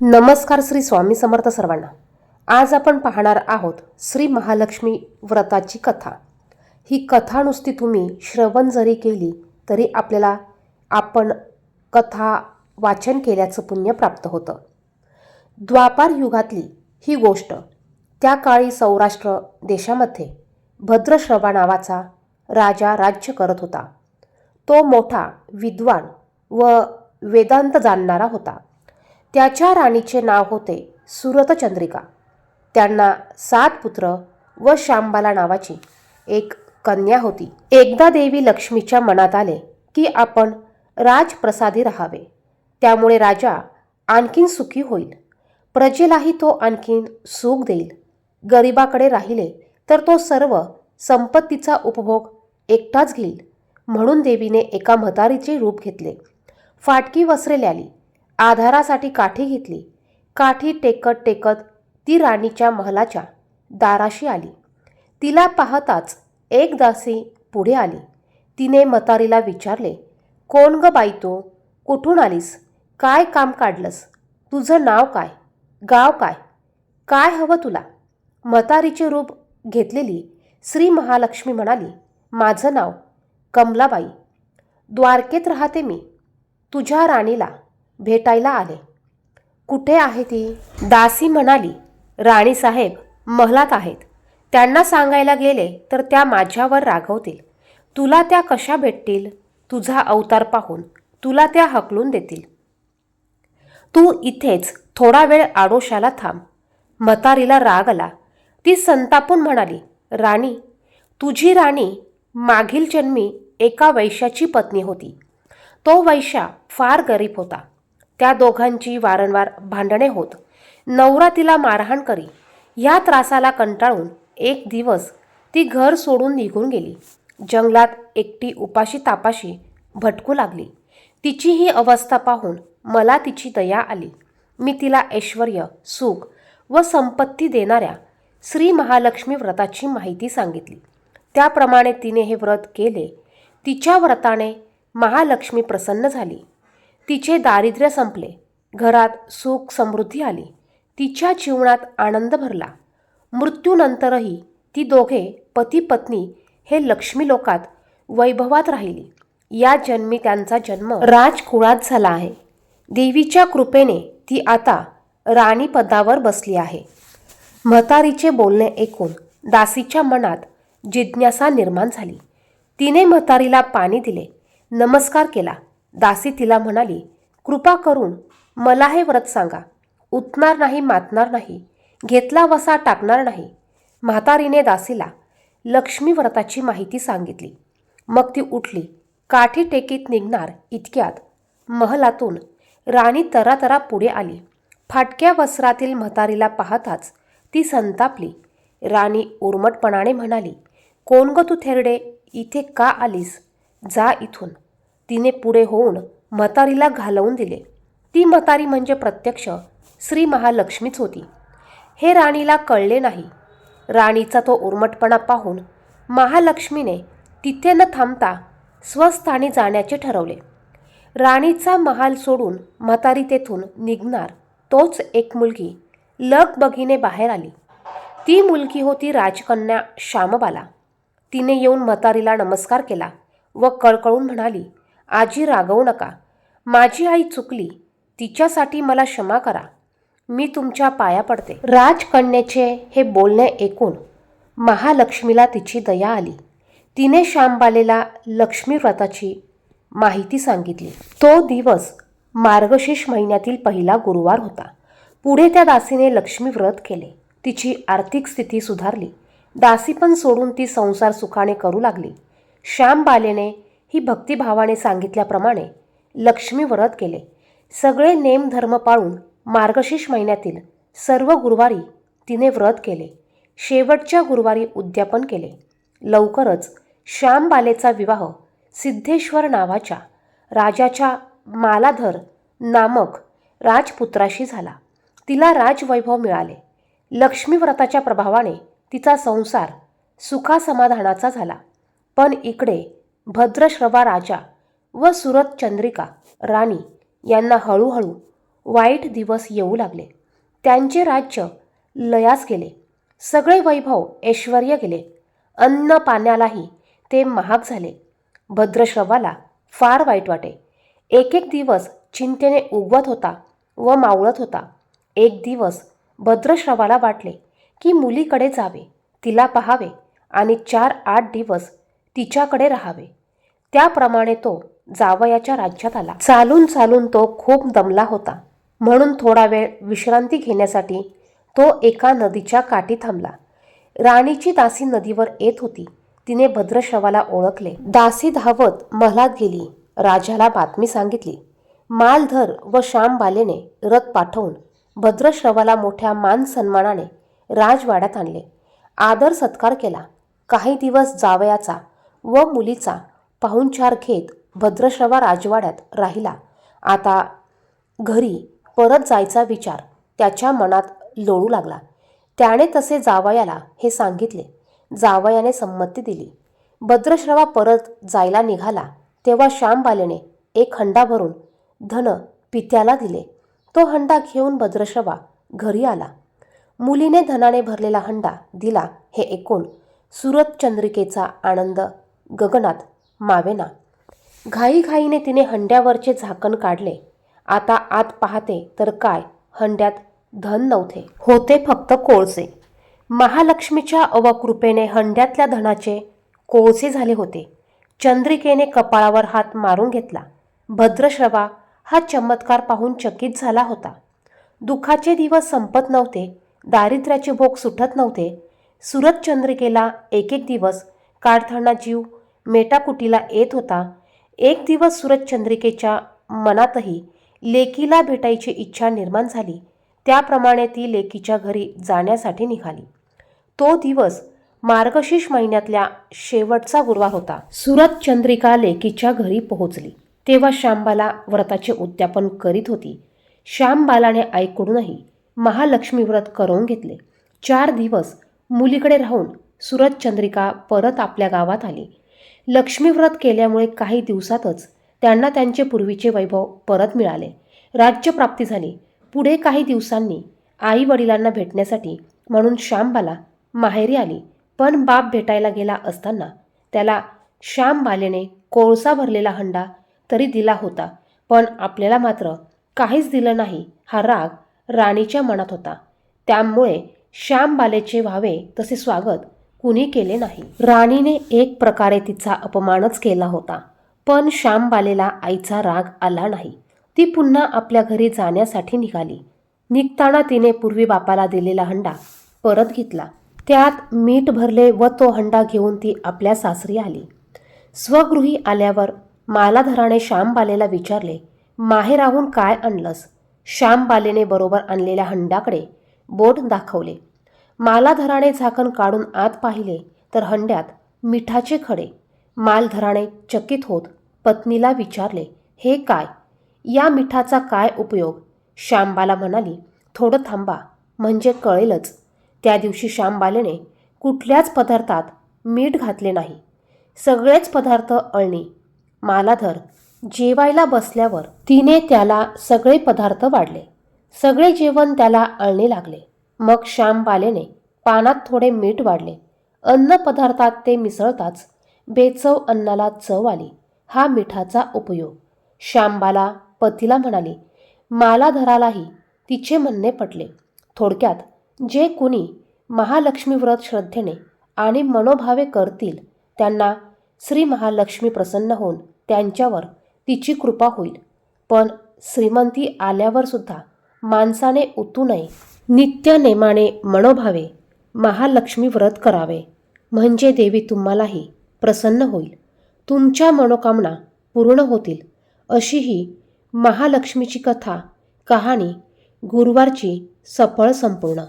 नमस्कार श्री स्वामी समर्थ सर्वांना. आज आपण पाहणार आहोत श्री महालक्ष्मी व्रताची कथा. ही कथा नुसती तुम्ही श्रवण जरी केली तरी आपल्याला आपण कथा वाचन केल्याचं पुण्य प्राप्त होतं. द्वापार युगातली ही गोष्ट त्या काळी सौराष्ट्र देशामध्ये भद्रश्रवा नावाचा राजा राज्य करत होता. तो मोठा विद्वान व वेदांत जाणणारा होता. त्याच्या राणीचे नाव होते सुरतचंद्रिका. त्यांना सात पुत्र व शांबाला नावाची एक कन्या होती. एकदा देवी लक्ष्मीच्या मनात आले की आपण राजप्रसादी राहावे. त्यामुळे राजा आणखीन सुखी होईल. प्रजेलाही तो आणखीन सुख देईल. गरिबाकडे राहिले तर तो सर्व संपत्तीचा उपभोग एकटाच घेईल. म्हणून देवीने एका म्हातारीचे रूप घेतले. फाटकी वस्त्रे ल्याली. आधारासाठी काठी घेतली. काठी टेकत टेकत ती राणीच्या महलाच्या दाराशी आली. तिला पाहताच एक दासी पुढे आली. तिने मतारीला विचारले कोण ग बाई तू? कुठून आलीस? काय काम काढलंस? तुझं नाव काय? गाव काय? काय हवं तुला? मतारीचे रूप घेतलेली श्री महालक्ष्मी म्हणाली माझं नाव कमलाबाई. द्वारकेत राहते मी. तुझ्या राणीला भेटायला आले. कुठे आहे ती? दासी म्हणाली राणीसाहेब महलात आहेत. त्यांना सांगायला गेले तर त्या माझ्यावर रागवतील. तुला त्या कशा भेटतील? तुझा अवतार पाहून. तुला त्या हकलून देतील. तू इथेच थोडा वेळ आडोशाला थांब. मतारीला राग आला. ती संतापून म्हणाली राणी तुझी राणी मागील जन्मी एका वैश्याची पत्नी होती. तो वैश्या फार गरीब होता. त्या दोघांची वारंवार भांडणे होत. नवरा तिला मारहाण करी ह्या त्रासाला कंटाळून एक दिवस ती घर सोडून निघून गेली. जंगलात एकटी उपाशी तापाशी भटकू लागली. तिची ही अवस्था पाहून मला तिची दया आली. मी तिला ऐश्वर सुख व संपत्ती देणाऱ्या श्री महालक्ष्मी व्रताची माहिती सांगितली. त्याप्रमाणे तिने हे व्रत केले. तिच्या व्रताने महालक्ष्मी प्रसन्न झाली. तिचे दारिद्र्य संपले. घरात सुख समृद्धी आली. तिच्या जीवनात आनंद भरला. मृत्यूनंतरही ती दोघे पती पत्नी हे लक्ष्मी लोकात वैभवात राहिली. या जन्मी त्यांचा जन्म राजकुळात झाला आहे. देवीच्या कृपेने ती आता राणीपदावर बसली आहे. म्हातारीचे बोलणे ऐकून दासीच्या मनात जिज्ञासा निर्माण झाली. तिने म्हातारीला पाणी दिले. नमस्कार केला. दासी तिला म्हणाली कृपा करून मला हे व्रत सांगा. उतणार नाही मातणार नाही. घेतला वसा टाकणार नाही. म्हातारीने दासीला लक्ष्मी व्रताची माहिती सांगितली. मग ती उठली. काठी टेकीत निघणार इतक्यात महलातून राणी तरातरा पुढे आली. फाटक्या वस्त्रातील म्हातारीला पाहताच ती संतापली. राणी उर्मटपणाने म्हणाली कोण ग तू थेरडे? इथे का आलीस? जा इथून. तिने पुढे होऊन म्हातारीला घालवून दिले. ती म्हातारी म्हणजे प्रत्यक्ष श्री महालक्ष्मीच होती. हे राणीला कळले नाही. राणीचा तो उर्मटपणा पाहून महालक्ष्मीने तिथे न थांबता स्वस्थानी जाण्याचे ठरवले. राणीचा महाल सोडून म्हातारी तेथून निघणार तोच एक मुलगी लगबगीने बाहेर आली. ती मुलगी होती राजकन्या श्यामबाला. तिने येऊन म्हातारीला नमस्कार केला व कळकळून म्हणाली आजी रागवू नका. माझी आई चुकली. तिच्यासाठी मला क्षमा करा. मी तुमच्या पाया पडते. राजकन्याचे हे बोलणे ऐकून महालक्ष्मीला तिची दया आली. तिने श्यामबालेला लक्ष्मी व्रताची माहिती सांगितली. तो दिवस मार्गशीर्ष महिन्यातील पहिला गुरुवार होता. पुढे त्या दासीने लक्ष्मी व्रत केले. तिची आर्थिक स्थिती सुधारली. दासी पण सोडून ती संसार सुखाने करू लागली. श्यामबालेने ही भक्तिभावाने सांगितल्याप्रमाणे लक्ष्मी व्रत केले. सगळे नेम धर्म पाळून मार्गशीर्ष महिन्यातील सर्व गुरुवारी तिने व्रत केले. शेवटच्या गुरुवारी उद्यापन केले. लवकरच श्यामबालेचा विवाह सिद्धेश्वर नावाच्या राजाच्या मालाधर नामक राजपुत्राशी झाला. तिला राजवैभव मिळाले. लक्ष्मी व्रताच्या प्रभावाने तिचा संसार सुखासमाधानाचा झाला. पण इकडे भद्रश्रवा राजा व सुरत चंद्रिका राणी यांना हळूहळू वाईट दिवस येऊ लागले. त्यांचे राज्य लयास गेले. सगळे वैभव ऐश्वर गेले. अन्न पाण्यालाही ते महाग झाले. भद्रश्रवाला फार वाईट वाटे. एक एक दिवस चिंतेने उगवत होता व मावळत होता. एक दिवस भद्रश्रवाला वाटले की मुलीकडे जावे तिला पहावे आणि चार आठ दिवस तिच्याकडे राहावे. त्याप्रमाणे तो जावयाच्या राज्यात आला. चालून चालून तो खूप दमला होता. म्हणून थोडा वेळ विश्रांती घेण्यासाठी तो एका नदीच्या काठी थांबला. राणीची दासी नदीवर येत होती. तिने भद्रश्रवाला ओळखले. दासी धावत महलात गेली. राजाला बातमी सांगितली. मालधर व श्यामबालेने रथ पाठवून भद्रश्रवाला मोठ्या मान सन्मानाने राजवाड्यात आणले. आदर सत्कार केला. काही दिवस जावयाचा व मुलीचा पाहुणचार घेत भद्रश्रवा राजवाड्यात राहिला. आता घरी परत जायचा विचार त्याच्या मनात लोळू लागला. त्याने तसे जावयाला हे सांगितले. जावयाने संमती दिली. भद्रश्रवा परत जायला निघाला तेव्हा श्यामबालेने एक हंडा भरून धन पित्याला दिले. तो हंडा घेऊन भद्रश्रवा घरी आला. मुलीने धनाने भरलेला हंडा दिला हे ऐकून सुरत चंद्रिकेचा आनंद गगनात मावेना. घाईघाईने तिने हंड्यावरचे झाकण काढले. आता आत पाहते तर काय हंड्यात धन नव्हते. होते फक्त कोळसे. महालक्ष्मीच्या अवकृपेने हंड्यातल्या धनाचे कोळसे झाले होते. चंद्रिकेने कपाळावर हात मारून घेतला. भद्रश्रवा हा चमत्कार पाहून चकित झाला होता. दुःखाचे दिवस संपत नव्हते दारिद्र्याचे भोग सुटत नव्हते. सुरत चंद्रिकेला एक एक दिवस काढताना जीव मेटाकुटीला येत होता. एक दिवस सूरजचंद्रिकेच्या मनातही लेकीला भेटायची इच्छा निर्माण झाली. त्याप्रमाणे ती लेकीच्या घरी जाण्यासाठी निघाली. तो दिवस मार्गशीर्ष महिन्यातल्या शेवटचा गुरुवार होता. सुरत चंद्रिका लेकीच्या घरी पोहोचली. तेव्हा श्यामबाला व्रताचे उद्यापन करीत होती. श्यामबालाने ऐकूनही महालक्ष्मी व्रत करून घेतले. चार दिवस मुलीकडे राहून सुरत चंद्रिका परत आपल्या गावात आली. लक्ष्मीव्रत केल्यामुळे काही दिवसातच त्यांना त्यांचे पूर्वीचे वैभव परत मिळाले. राज्यप्राप्ती झाली. पुढे काही दिवसांनी आई वडिलांना भेटण्यासाठी म्हणून श्यामबाला माहेरी आली. पण बाप भेटायला गेला असताना त्याला श्यामबालेने कोळसा भरलेला हंडा तरी दिला होता. पण आपल्याला मात्र काहीच दिलं नाही हा राग राणीच्या मनात होता. त्यामुळे श्यामबालेचे व्हावे तसे स्वागत कुणी केले नाही. राणीने एक प्रकारे तिचा अपमानच केला होता. पण श्यामबालेला आईचा राग आला नाही. ती पुन्हा आपल्या घरी जाण्यासाठी निघाली. निघताना तिने पूर्वी बापाला दिलेला हंडा परत घेतला. त्यात मीठ भरले व तो हंडा घेऊन ती आपल्या सासरी आली. स्वगृही आल्यावर मालाधराने श्यामबालेला विचारले माहेराहून काय आणलंस? श्यामबालेने बरोबर आणलेल्या हंडाकडे बोट दाखवले. मालाधराने झाकण काढून आत पाहिले तर हंड्यात मिठाचे खडे. मालधराने चकित होत पत्नीला विचारले हे काय? या मिठाचा काय उपयोग? श्यामबाला म्हणाली थोडं थांबा म्हणजे कळेलच. त्या दिवशी श्यामबालेने कुठल्याच पदार्थात मीठ घातले नाही. सगळेच पदार्थ अळणी. मालाधर जेवायला बसल्यावर तिने त्याला सगळे पदार्थ वाढले. सगळे जेवण त्याला अळणे लागले. मग श्यामबालेने पानात थोडे मीठ वाढले. अन्न पदार्थात ते मिसळताच बेचव अन्नाला चव आली. हा मिठाचा उपयोग. श्यामबाला पतीला म्हणाली मालाधरालाही तिचे म्हणणे पटले. थोडक्यात जे कुणी महालक्ष्मी व्रत श्रद्धेने आणि मनोभावे करतील त्यांना श्री महालक्ष्मी प्रसन्न होऊन त्यांच्यावर तिची कृपा होईल. पण श्रीमंती आल्यावर सुद्धा माणसाने उतू नये. नित्य नेमाने मनोभावे महालक्ष्मी व्रत करावे. म्हणजे देवी तुम्हालाही प्रसन्न होईल. तुमच्या मनोकामना पूर्ण होतील. अशी ही महालक्ष्मीची कथा कहाणी गुरुवारची सफळ संपूर्ण.